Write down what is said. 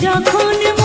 যখন